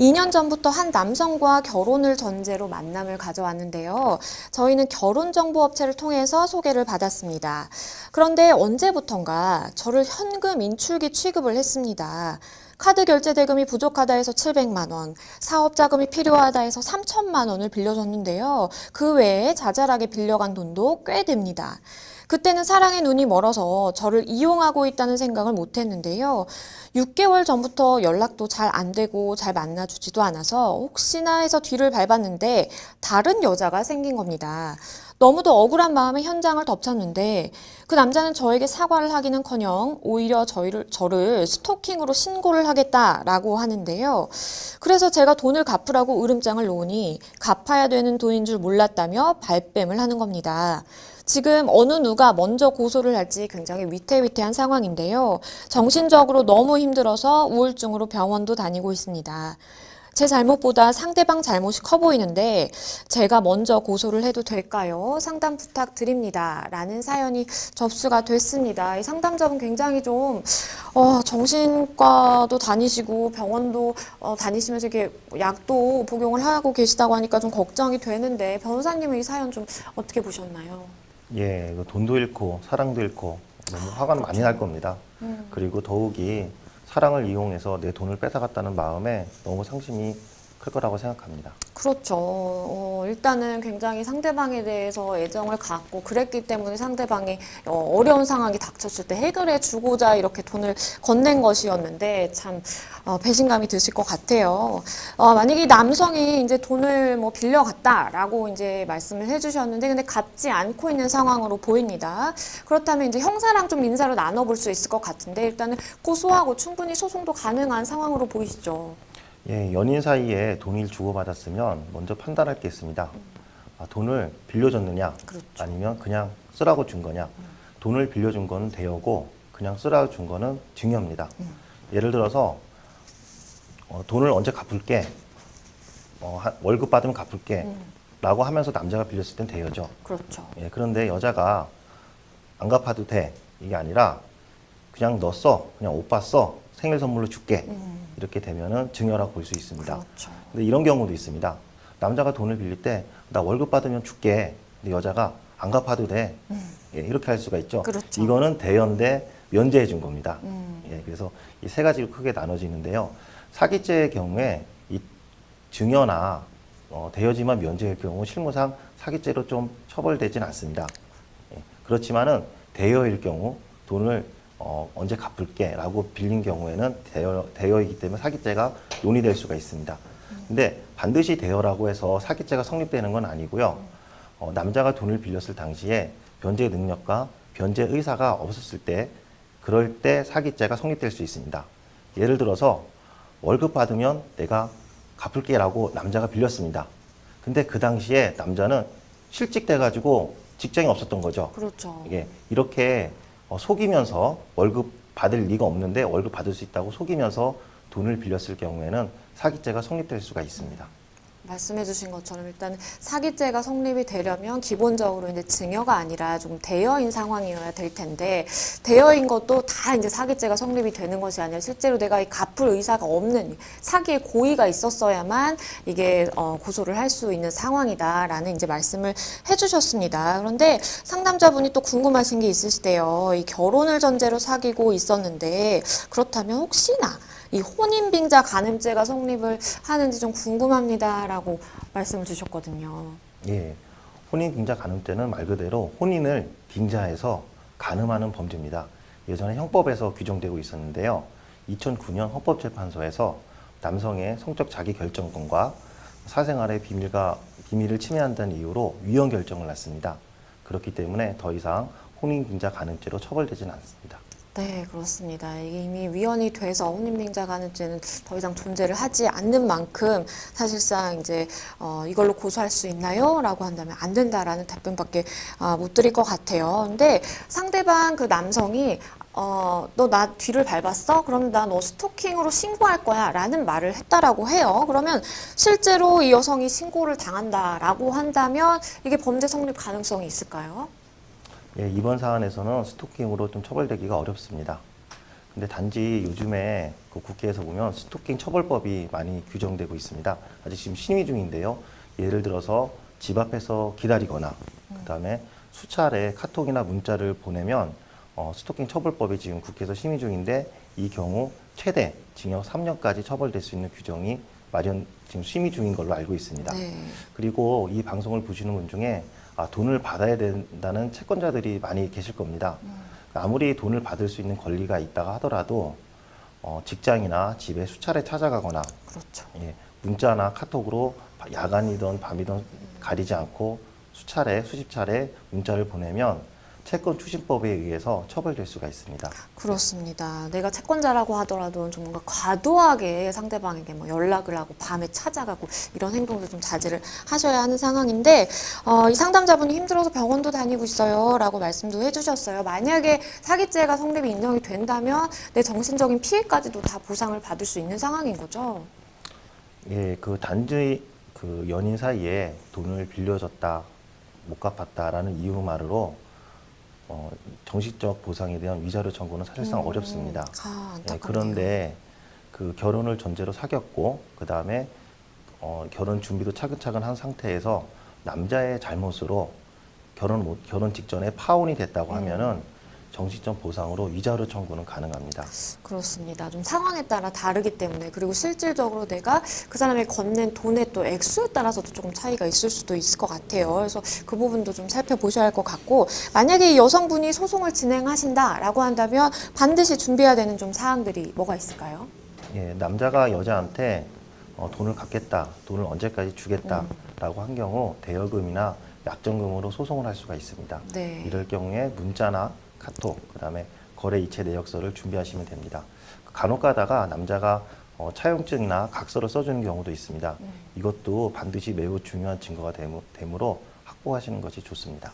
2년 전부터 한 남성과 결혼을 전제로 만남을 가져왔는데요. 저희는 결혼정보업체를 통해서 소개를 받았습니다. 그런데 언제부턴가 저를 현금 인출기 취급을 했습니다. 카드 결제 대금이 부족하다 해서 700만 원, 사업 자금이 필요하다 해서 3천만 원을 빌려줬는데요. 그 외에 자잘하게 빌려간 돈도 꽤 됩니다. 그때는 사랑의 눈이 멀어서 저를 이용하고 있다는 생각을 못 했는데요. 6개월 전부터 연락도 잘 안 되고 잘 만나주지도 않아서 혹시나 해서 뒤를 밟았는데 다른 여자가 생긴 겁니다. 너무도 억울한 마음에 현장을 덮쳤는데 그 남자는 저에게 사과를 하기는커녕 오히려 저희를 저를 스토킹으로 신고를 하겠다라고 하는데요. 그래서 제가 돈을 갚으라고 으름장을 놓으니 갚아야 되는 돈인 줄 몰랐다며 발뺌을 하는 겁니다. 지금 어느 누가 먼저 고소를 할지 굉장히 위태위태한 상황인데요. 정신적으로 너무 힘들어서 우울증으로 병원도 다니고 있습니다. 제 잘못보다 상대방 잘못이 커 보이는데 제가 먼저 고소를 해도 될까요? 상담 부탁드립니다. 라는 사연이 접수가 됐습니다. 이 상담자분 굉장히 좀 어, 정신과도 다니시고 병원도 어, 다니시면서 이렇게 약도 복용을 하고 계시다고 하니까 좀 걱정이 되는데 변호사님은 이 사연 좀 어떻게 보셨나요? 예, 이거 돈도 잃고 사랑도 잃고 너무 화가 많이 날 겁니다. 음. 그리고 더욱이 사랑을 이용해서 내 돈을 뺏어갔다는 마음에 너무 상심이 클 거라고 생각합니다. 그렇죠. 어, 일단은 굉장히 상대방에 대해서 애정을 갖고 그랬기 때문에 상대방이 어, 어려운 상황이 닥쳤을 때 해결해 주고자 이렇게 돈을 건넨 것이었는데 참 어, 배신감이 드실 것 같아요. 어, 만약에 이 남성이 이제 돈을 뭐 빌려갔다라고 이제 말씀을 해주셨는데 근데 갚지 않고 있는 상황으로 보입니다. 그렇다면 이제 형사랑 좀 인사로 나눠볼 수 있을 것 같은데 일단은 고소하고 충분히 소송도 가능한 상황으로 보이시죠. 예, 연인 사이에 돈을 주고받았으면 먼저 판단할 게 있습니다. 아, 돈을 빌려줬느냐, 그렇죠. 아니면 그냥 쓰라고 준 거냐. 돈을 빌려준 거는 대여고, 그냥 쓰라고 준 거는 증여입니다. 예를 들어서 어, 돈을 언제 갚을게, 어, 한- 월급 받으면 갚을게, 라고 하면서 남자가 빌렸을 땐 대여죠. 그렇죠. 예, 그런데 여자가 안 갚아도 돼 이게 아니라 그냥 너 써, 그냥 오빠 써, 생일 선물로 줄게 이렇게 되면은 증여라고 볼 수 있습니다. 그렇죠. 근데 이런 경우도 있습니다. 남자가 돈을 빌릴 때 나 월급 받으면 줄게. 근데 여자가 안 갚아도 돼. 예, 이렇게 할 수가 있죠. 그렇죠. 이거는 대연대 면제해 준 겁니다. 음. 예, 그래서 이 세 가지로 크게 나눠지는데요. 사기죄의 경우에 이 증여나 어, 대여지만 면제일 경우 실무상 사기죄로 좀 처벌되진 않습니다. 예, 그렇지만은 대여일 경우 돈을 어, 언제 갚을게 라고 빌린 경우에는 대여, 대여이기 때문에 사기죄가 논의될 수가 있습니다. 근데 반드시 대여라고 해서 사기죄가 성립되는 건 아니고요. 어, 남자가 돈을 빌렸을 당시에 변제 능력과 변제 의사가 없었을 때 그럴 때 사기죄가 성립될 수 있습니다. 예를 들어서 월급 받으면 내가 갚을게 라고 남자가 빌렸습니다. 근데 그 당시에 남자는 실직돼 가지고 직장이 없었던 거죠. 그렇죠. 이게 이렇게 어, 속이면서 월급 받을 리가 없는데 월급 받을 수 있다고 속이면서 돈을 빌렸을 경우에는 사기죄가 성립될 수가 있습니다. 말씀해주신 것처럼 일단 사기죄가 성립이 되려면 기본적으로 이제 증여가 아니라 좀 대여인 상황이어야 될 텐데 대여인 것도 다 이제 사기죄가 성립이 되는 것이 아니라 실제로 내가 이 갚을 의사가 없는 사기의 고의가 있었어야만 이게 어, 고소를 할 수 있는 상황이다라는 이제 말씀을 해주셨습니다. 그런데 상담자분이 또 궁금하신 게 있으시대요. 이 결혼을 전제로 사귀고 있었는데 그렇다면 혹시나 이 혼인빙자 간음죄가 성립을 하는지 좀 궁금합니다라고 말씀을 주셨거든요. 예. 혼인 빙자 간음 때는 말 그대로 혼인을 빙자해서 간음하는 범죄입니다. 예전에 형법에서 규정되고 있었는데요. 2009년 헌법재판소에서 남성의 성적 자기 결정권과 사생활의 비밀과 비밀을 침해한다는 이유로 위헌 결정을 났습니다. 그렇기 때문에 더 이상 혼인 빙자 간음죄로 처벌되지는 않습니다. 네, 그렇습니다. 이미 위헌이 돼서 혼인빙자 간음죄는 더 이상 존재를 하지 않는 만큼 사실상 이제 어, 이걸로 고소할 수 있나요? 라고 한다면 안 된다라는 답변밖에 아, 못 드릴 것 같아요. 근데 상대방 그 남성이 어, 너 나 뒤를 밟았어? 그럼 나 너 스토킹으로 신고할 거야. 라는 말을 했다라고 해요. 그러면 실제로 이 여성이 신고를 당한다라고 한다면 이게 범죄 성립 가능성이 있을까요? 예, 이번 사안에서는 스토킹으로 좀 처벌되기가 어렵습니다. 근데 단지 요즘에 그 국회에서 보면 스토킹 처벌법이 많이 규정되고 있습니다. 아직 지금 심의 중인데요. 예를 들어서 집 앞에서 기다리거나 그다음에 수차례 카톡이나 문자를 보내면 어, 스토킹 처벌법이 지금 국회에서 심의 중인데 이 경우 최대 징역 3년까지 처벌될 수 있는 규정이 마련 지금 심의 중인 걸로 알고 있습니다. 네. 그리고 이 방송을 보시는 분 중에 아, 돈을 받아야 된다는 채권자들이 많이 계실 겁니다. 아무리 돈을 받을 수 있는 권리가 있다가 하더라도 어, 직장이나 집에 수차례 찾아가거나 그렇죠. 예, 문자나 카톡으로 바- 야간이든 밤이든 가리지 않고 수차례, 수십 차례 문자를 보내면 채권 추진법에 의해서 처벌될 수가 있습니다. 그렇습니다. 내가 채권자라고 하더라도 좀 뭔가 과도하게 상대방에게 뭐 연락을 하고 밤에 찾아가고 이런 행동도 좀 자제를 하셔야 하는 상황인데 어, 이 상담자분이 힘들어서 병원도 다니고 있어요 라고 말씀도 해주셨어요. 만약에 사기죄가 성립이 인정이 된다면 내 정신적인 피해까지도 다 보상을 받을 수 있는 상황인 거죠. 예, 그 단지 그 연인 사이에 돈을 빌려줬다, 못 갚았다라는 이유만으로 어, 정식적 보상에 대한 위자료 청구는 사실상 음. 어렵습니다. 아, 예. 그런데 그 결혼을 전제로 사귀었고 그 다음에 어, 결혼 준비도 차근차근 한 상태에서 남자의 잘못으로 결혼 못 결혼 직전에 파혼이 됐다고 음. 하면은 정식적 보상으로 위자료 청구는 가능합니다. 그렇습니다. 좀 상황에 따라 다르기 때문에 그리고 실질적으로 내가 그 사람이 건넨 돈의 또 액수에 따라서도 조금 차이가 있을 수도 있을 것 같아요. 그래서 그 부분도 좀 살펴보셔야 할 것 같고 만약에 이 여성분이 소송을 진행하신다라고 한다면 반드시 준비해야 되는 좀 사항들이 뭐가 있을까요? 예, 남자가 여자한테 어, 돈을 갚겠다, 돈을 언제까지 주겠다라고 한 경우 대여금이나 약정금으로 소송을 할 수가 있습니다. 네. 이럴 경우에 문자나 카톡, 그 다음에 거래 이체 내역서를 준비하시면 됩니다. 간혹 가다가 남자가 어, 차용증이나 각서를 써주는 경우도 있습니다. 이것도 반드시 매우 중요한 증거가 되므- 되므로 확보하시는 것이 좋습니다.